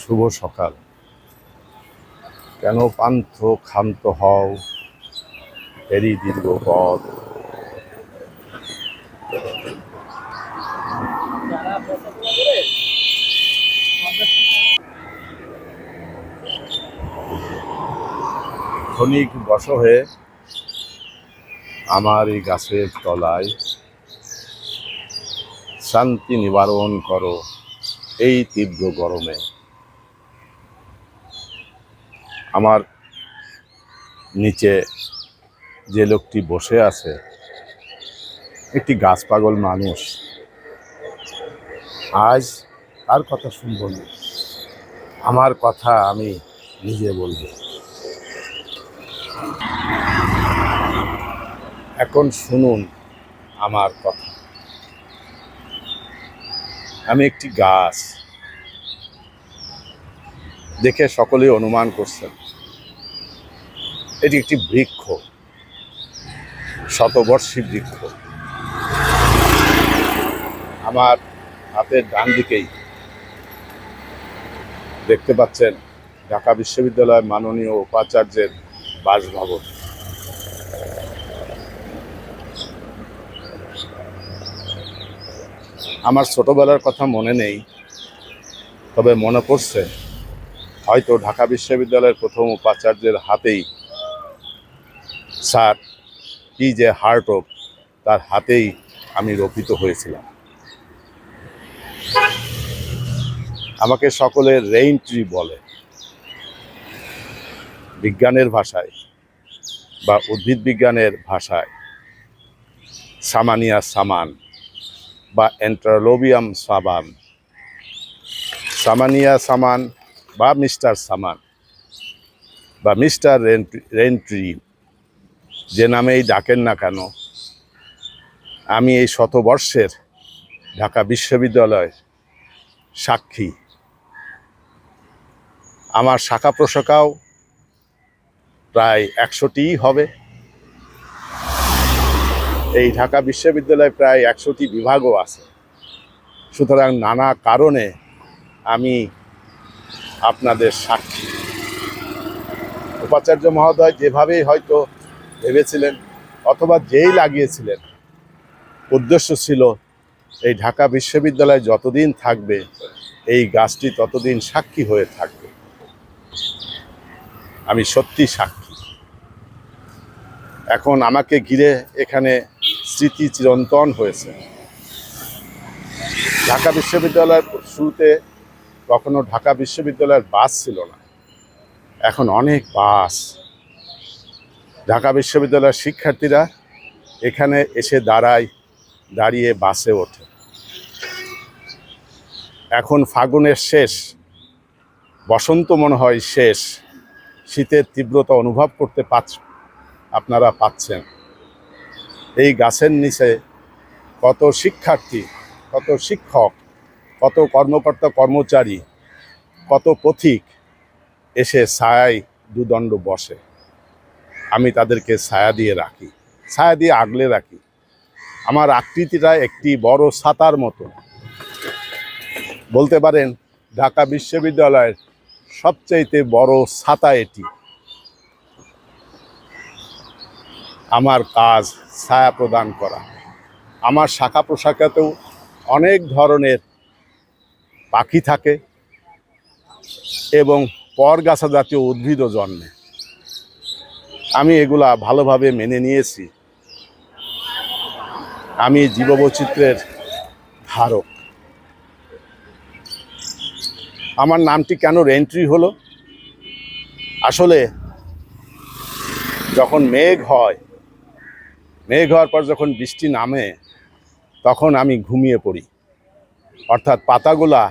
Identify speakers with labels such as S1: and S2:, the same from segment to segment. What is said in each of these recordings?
S1: শুভ সকাল। কেন পান্থ ক্ষান্ত হও? এরই দীর্ঘ পথ। ক্ষণিক বস হয়ে আমার এই গাছের তলায়। শান্তি নিবারণ করো এই তীব্র গরমে। আমার নিচে যে লোকটি বসে আছে, একটি গাছ পাগল মানুষ। আজ আর কথা শুনব না। আমার কথা আমি নিজে বলব। এখন শুনুন আমার কথা। আমি একটি গাছ। দেখে সকলেই অনুমান করছেন। এটি একটি বৃক্ষ, শতবর্ষী বৃক্ষ। আমার হাতের ডান দিকেই দেখতে পাচ্ছেন ঢাকা বিশ্ববিদ্যালয়ের মাননীয় উপাচার্যের বাসভবন। আমার ছোটবেলার কথা মনে নেই, তবে মনে পড়ছে, হয়তো ঢাকা বিশ্ববিদ্যালয়ের প্রথম উপাচার্যের হাতেই স্যার, কি যে হার্ট অফ তার হাতেই আমি রোপিত হয়েছিলাম। আমাকে সকলে রেইন ট্রি বলে। বিজ্ঞানের ভাষায় বা উদ্ভিদ বিজ্ঞানের ভাষায়। সামানিয়া সামান বা এন্টারলোবিয়াম সাবান। সামানিয়া সামান বা মিস্টার সামান বা মিস্টার রেন্ট্রি যে নামেই ডাকেন না কেন? আমি এই শতবর্ষের ঢাকা বিশ্ববিদ্যালয়ের সাক্ষী। আমার শাখা প্রশাখাও প্রায় একশোটিই হবে। এই ঢাকা বিশ্ববিদ্যালয়ে প্রায় একশোটি বিভাগও আছে। সুতরাং নানা কারণে আমি আপনাদের সাক্ষী। উপাচার্য মহোদয় যেভাবেই হয়তো ভেবেছিলেন অথবা যেই লাগিয়েছিলেন, উদ্দেশ্য ছিল এই ঢাকা বিশ্ববিদ্যালয় যতদিন থাকবে, এই গাছটি ততদিন সাক্ষী হয়ে থাকবে। আমি সত্যি সাক্ষী। এখন আমাকে ঘিরে এখানে স্মৃতি চিরন্তন হয়েছে। ঢাকা বিশ্ববিদ্যালয়ের শুরুতে কখনো ঢাকা বিশ্ববিদ্যালয়ের বাস ছিল না। এখন অনেক বাস ঢাকা বিশ্ববিদ্যালয়ের শিক্ষার্থীরা এখানে এসে দাঁড়ায়, দাঁড়িয়ে বাসে ওঠে। এখন ফাগুনের শেষ, বসন্ত মনে হয় শেষ। শীতের তীব্রতা অনুভব করতে পাচ্ছ আপনারা পাচ্ছেন। এই গাছের নিচে কত শিক্ষার্থী, কত শিক্ষক, কত কর্মকর্তা, কর্মচারী, কত পথিক এসে ছায়ায় দুদণ্ড বসে। আমি তাদেরকে ছায়া দিয়ে রাখি, ছায়া দিয়ে আগলে রাখি। আমার আকৃতিটা একটি বড় ছাতার মতো। বলতে পারেন, ঢাকা বিশ্ববিদ্যালয়ের সবচাইতে বড় ছাতা এটি। আমার কাজ ছায়া প্রদান করা। আমার শাখা প্রশাখাতেও অনেক ধরনের পাখি থাকে এবং পরগাছা জাতীয় উদ্ভিদও জন্মে। আমি এগুলা ভালোভাবে মেনে নিয়েছি। আমি জীববৈচিত্র্যের ধারক। আমার নামটি কেন রেন্ট্রি হলো? আসলে যখন মেঘ হয়, মেঘ হওয়ার পর যখন বৃষ্টি নামে, তখন আমি ঘুমিয়ে পড়ি। অর্থাৎ পাতাগুলা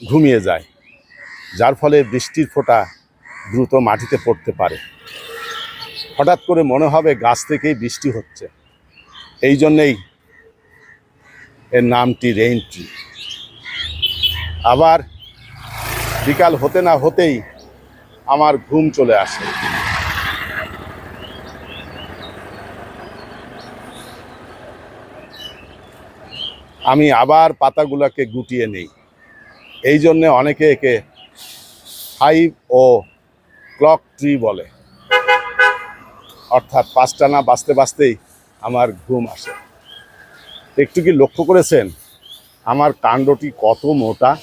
S1: ঘুমিয়ে যায়, যার ফলে বৃষ্টির ফোঁটা দ্রুত মাটিতে পড়তে পারে। হঠাৎ করে মনে হবে গাছ থেকেই বৃষ্টি হচ্ছে। এই জন্যেই এর নামটি রেইন ট্রি আবার বিকাল হতে না হতেই আমার ঘুম চলে আসে। আমি আবার পাতাগুলোকে গুটিয়ে নেই। এই জন্যে অনেকে একে ফাইভ ও ক্লক ট্রি বলে। অর্থাৎ পাঁচটা না বাঁচতে বাঁচতেই আমার ঘুম আসে। একটু কি লক্ষ্য করেছেন? আমার কাণ্ডটি কত মোটা?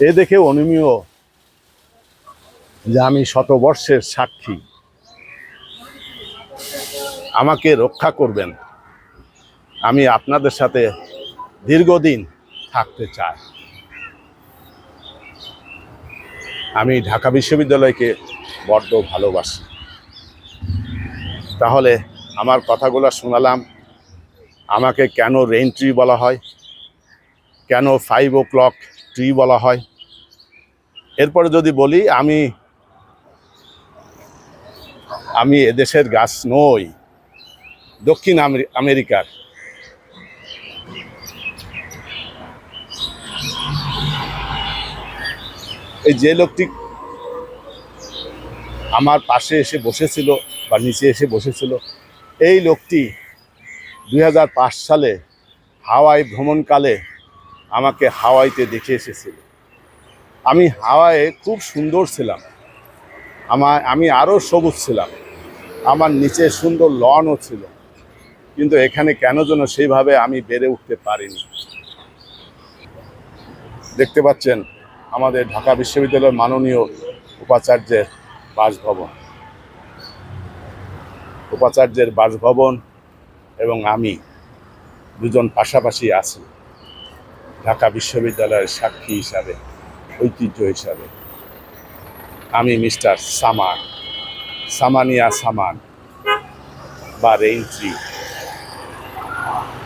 S1: এ দেখে অনুমীয় যে আমি শতবর্ষের সাক্ষী। আমাকে রক্ষা করবেন। আমি আপনাদের সাথে দীর্ঘদিন থাকতে চাই। আমি ঢাকা বিশ্ববিদ্যালয়কে বড্ড ভালোবাসি। তাহলে আমার কথাগুলো শোনালাম। আমাকে কেন রেইন ট্রি বলা হয়? কেন ফাইভ ও ক্লক ট্রি বলা হয়? এরপরে যদি বলি, আমি আমি এদেশের গাছ নই, দক্ষিণ আমেরি- আমেরিকার। এই যে লোকটি আমার পাশে এসে বসেছিল বা নিচে এসে বসেছিল। এই লোকটি দু হাজার পাঁচ সালে হাওয়াই ভ্রমণকালে আমাকে হাওয়াইতে দেখে এসেছিল। আমি হাওয়াইয়ে খুব সুন্দর ছিলাম। আমার, আমি আরও সবুজ ছিলাম। আমার নিচে সুন্দর লনও ছিল। কিন্তু এখানে কেন যেন সেইভাবে আমি বেড়ে উঠতে পারিনি। দেখতে পাচ্ছেন, আমাদের ঢাকা বিশ্ববিদ্যালয়ের মাননীয় উপাচার্যের বাসভবন। উপাচার্যের বাসভবন এবং আমি দুজন পাশাপাশি আছি। ঢাকা বিশ্ববিদ্যালয়ের সাক্ষী হিসাবে, ঐতিহ্য হিসাবে। আমি মিস্টার সামান, সামানিয়া সামান বা রেইনট্রি।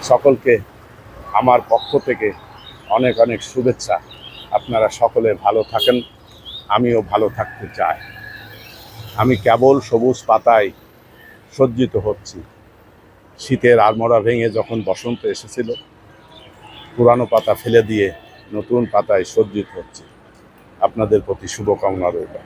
S1: সকলকে আমার পক্ষ থেকে অনেক অনেক শুভেচ্ছা। আপনারা সকলে ভালো থাকেন, আমিও ভালো থাকতে চাই। আমি কেবল সবুজ পাতায় সজ্জিত হচ্ছি। শীতের আড়মোড়া ভেঙে যখন বসন্ত এসেছিল, পুরানো পাতা ফেলে দিয়ে নতুন পাতায় সজ্জিত হচ্ছে। আপনাদের প্রতি শুভকামনা রইল।